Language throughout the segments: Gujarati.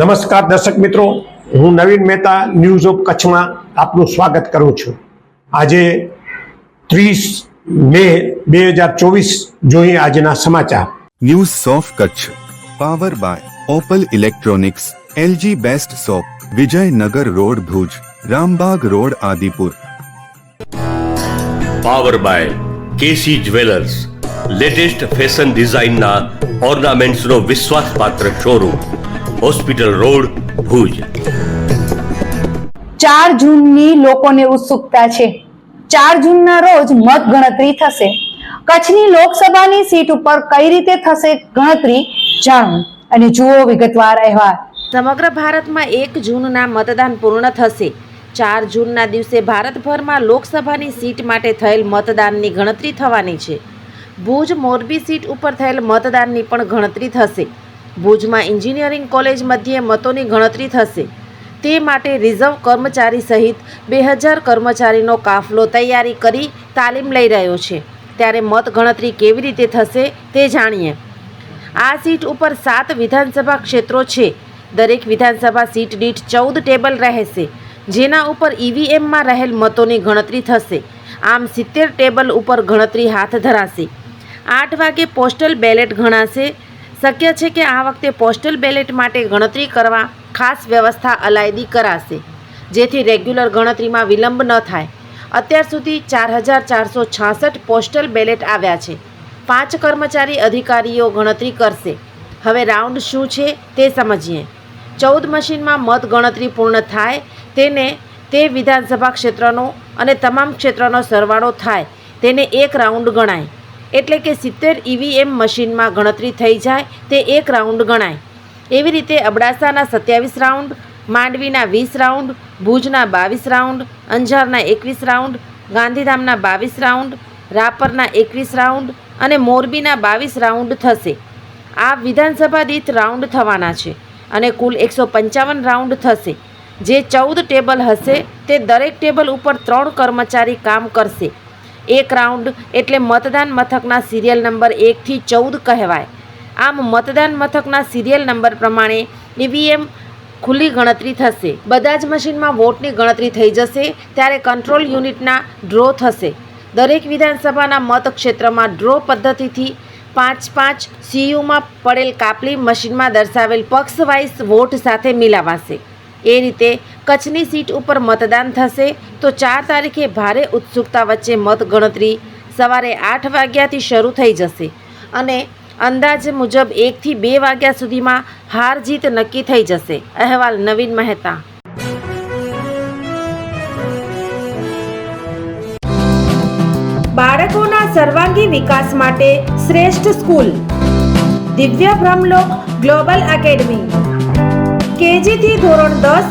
નમસ્કાર દર્શક મિત્રો હું નવીન મહેતા ન્યૂઝ ઓફ કચ્છમાં આપનું સ્વાગત કરું છું. આજે ત્રીસ મે બે હજાર ચોવીસ જોઈએ આજના સમાચાર. News of Kutch. Power by Opal electronics LG best shop Vijaynagar road Bhuj Rambag road Adipur. Power by KC jewellers latest fashion ડિઝાઇનના ઓર્નામેન્ટ્સનો વિશ્વાસપાત્ર શોરૂમ હોસ્પિટલ રોડ ભુજ. ચાર જૂનની લોકોને ઉત્સુકતા છે. ચાર જૂનના રોજ મત ગણતરી થશે. કચ્છની લોકસભાની સીટ ઉપર કઈ રીતે થશે ગણતરી જાણો. અને જુઓ વિગતવાર અહેવાલ. સમગ્ર ભારતમાં એક જૂનના મતદાન પૂર્ણ થશે. ચાર જૂનના દિવસે ભારતભરમાં લોકસભાની સીટ માટે થયેલ મતદાનની ગણતરી થવાની છે. ભુજ મોરબી સીટ ઉપર થયેલ મતદાનની પણ ગણતરી થશે. ભુજમાં એન્જિનિયરિંગ કોલેજ મધ્યે મતોની ગણતરી થશે. તે માટે રિઝર્વ કર્મચારી સહિત બે હજાર કર્મચારીનો કાફલો તૈયારી કરી તાલીમ લઈ રહ્યો છે. ત્યારે મત ગણતરી કેવી રીતે થશે તે જાણીએ. આ સીટ ઉપર સાત વિધાનસભા ક્ષેત્રો છે. દરેક વિધાનસભા સીટ દીઠ ચૌદ ટેબલ રહેશે, જેના ઉપર ઈવીએમમાં રહેલ મતોની ગણતરી થશે. આમ સિત્તેર ટેબલ ઉપર ગણતરી હાથ ધરાશે. આઠ વાગે પોસ્ટલ બેલેટ ગણાશે શક્ય છે કે આ વખતે પોસ્ટલ બેલેટ માટે ગણતરી કરવા ખાસ વ્યવસ્થા અલાયદી કરાશે, જેથી રેગ્યુલર ગણતરીમાં વિલંબ ન થાય. અત્યાર સુધી ચાર હજાર ચારસો છાસઠ પોસ્ટલ બેલેટ આવ્યા છે. પાંચ કર્મચારી અધિકારીઓ ગણતરી કરશે. હવે રાઉન્ડ શું છે તે સમજીએ. ચૌદ મશીનમાં મત ગણતરી પૂર્ણ થાય તેને તે વિધાનસભા ક્ષેત્રનો અને તમામ ક્ષેત્રનો સરવાળો થાય તેને એક રાઉન્ડ ગણાય. એટલે કે સિત્તેર ઈવીએમ મશીનમાં ગણતરી થઈ જાય તે એક રાઉન્ડ ગણાય. એવી રીતે અબડાસાના સત્યાવીસ રાઉન્ડ, માંડવીના વીસ રાઉન્ડ, ભુજના બાવીસ રાઉન્ડ, અંજારના એકવીસ રાઉન્ડ, ગાંધીધામના બાવીસ રાઉન્ડ, રાપરના એકવીસ રાઉન્ડ અને મોરબીના બાવીસ રાઉન્ડ થશે. આ વિધાનસભા દીઠ રાઉન્ડ થવાના છે અને કુલ એકસો પંચાવન રાઉન્ડ થશે. જે ચૌદ ટેબલ હશે તે દરેક ટેબલ ઉપર ત્રણ કર્મચારી કામ કરશે. એક રાઉન્ડ એટલે મતદાન મથકના સિરિયલ નંબર એકથી ચૌદ કહેવાય. આમ મતદાન મથકના સિરિયલ નંબર પ્રમાણે ઈવીએમ ખુલ્લી ગણતરી થશે. બધા જ મશીનમાં વોટની ગણતરી થઈ જશે, ત્યારે કંટ્રોલ યુનિટના ડ્રો થશે. દરેક વિધાનસભાના મતક્ષેત્રમાં ડ્રો પદ્ધતિથી પાંચ પાંચ સીયુમાં પડેલ કાપલી મશીનમાં દર્શાવેલ પક્ષ વાઇઝ વોટ સાથે મિલાવાશે. એ રીતે કચ્છની સીટ ઉપર મતદાન થશે તો ચાર તારીખે ભારે ઉત્સુકતા વચ્ચે મતગણતરી સવારે આઠ વાગ્યાથી શરૂ થઈ જશે અને અંદાજ મુજબ એકથી બે વાગ્યા સુધીમાં હાર જીત નક્કી થઈ જશે. અહેવાલ નવીન મહેતા. બાળકોના સર્વાંગી વિકાસ માટે શ્રેષ્ઠ સ્કૂલ. દિવ્ય બ્રહ્મલોક ગ્લોબલ એકેડમી. કેજીથી ધોરણ દસ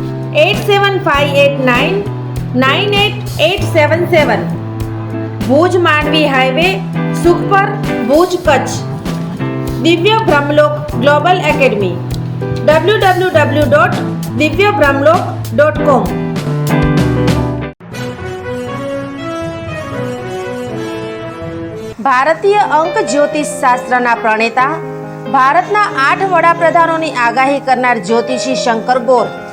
eight seven five eight nine nine eight eight seven seven Bhuj Mandvi highway, Sukhpar, Bhuj Kutch. Divya Brahmalok global academy. W W W dot Divya Brahmalok dot કોમ ભારતીય અંક જ્યોતિષ શાસ્ત્રના પ્રણેતા, ભારતના આઠ વડાપ્રધાનોની આગાહી કરનાર જ્યોતિષી શંકર ગોર.